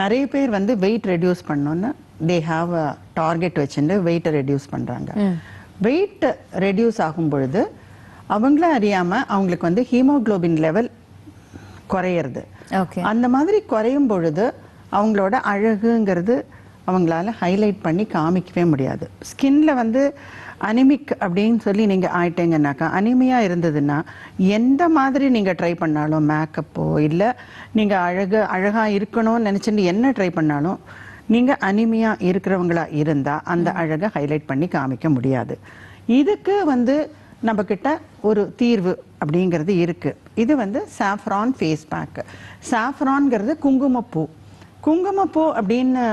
நிறைய பேர் வந்து வெயிட் ரெடியூஸ் பண்ணணும்னு தே ஹாவ் அ டார்கெட் வச்சுட்டு வெயிட்டை ரெடியூஸ் பண்றாங்க. வெயிட் ரெடியூஸ் ஆகும் பொழுது அவங்கள அறியாம அவங்களுக்கு வந்து ஹீமோகுளோபின் லெவல் குறையிறது. ஓகே அந்த மாதிரி குறையும் பொழுது அவங்களோட அழகுங்கிறது அவங்களால ஹைலைட் பண்ணி காமிக்கவே முடியாது. ஸ்கின்ல வந்து அனிமிக் அப்படின்னு சொல்லி நீங்க ஆயிட்டீங்கன்னாக்கா அனிமியா இருந்ததுன்னா எந்த மாதிரி நீங்க ட்ரை பண்ணாலும் மேக்கப்போ இல்ல நீங்க அழகு அழகா இருக்கணும்னு நினைச்சுட்டு என்ன ட்ரை பண்ணாலும் நீங்க அனிமியா இருக்கிறவங்களா இருந்தா அந்த அழகை ஹைலைட் பண்ணி காமிக்க முடியாது. இதுக்கு வந்து நம்ம கிட்ட ஒரு தீர்வு அப்படிங்கிறது இருக்கு. இது வந்து சாஃப்ரான் ஃபேஸ் பேக் சாஃப்ரான்ங்கிறது குங்குமப்பூ. குங்குமப்பூ அப்படின்னு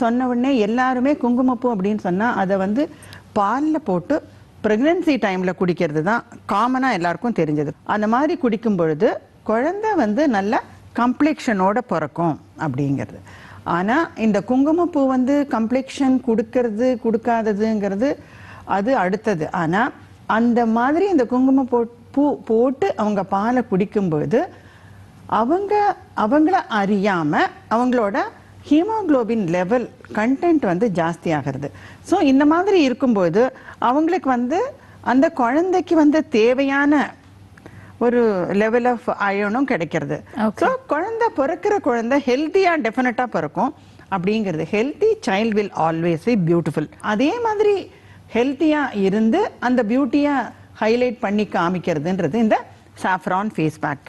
சொன்ன உடனே எல்லாருமே குங்குமப்பூ அப்படின்னு சொன்னால் அதை வந்து பாலில் போட்டு ப்ரெக்னென்சி டைமில் குடிக்கிறது தான் காமனாக எல்லாருக்கும் தெரிஞ்சது. அந்த மாதிரி குடிக்கும் பொழுது குழந்தை வந்து நல்ல கம்ப்ளெக்ஷனோட பிறக்கும் அப்படிங்கிறது. ஆனால் இந்த குங்குமப்பூ வந்து கம்ப்ளெக்ஷன் கொடுக்கறது கொடுக்காததுங்கிறது அது அடுத்தது. ஆனால் அந்த மாதிரி இந்த குங்கும போ பூ போட்டு அவங்க பாலை குடிக்கும்போது அவங்க அவங்கள அறியாமல் அவங்களோட ஹீமோகுளோபின் லெவல் கண்டென்ட் வந்து ஜாஸ்தி ஆகிறது ஸோ இந்த மாதிரி இருக்கும்போது அவங்களுக்கு வந்து அந்த குழந்தைக்கு வந்து தேவையான ஒரு லெவல் ஆஃப் அயனும் கிடைக்கிறது. ஸோ குழந்தை பிறக்கிற குழந்தை ஹெல்த்தியா டெஃபினட்டா பிறக்கும். அப்படிங்கிறது healthy child will always be beautiful அதே மாதிரி ஹெல்த்தியா இருந்து அந்த பியூட்டியை ஹைலைட் பண்ணி காமிக்கிறதுன்றது இந்த சாஃப்ரான் ஃபேஸ் பேக்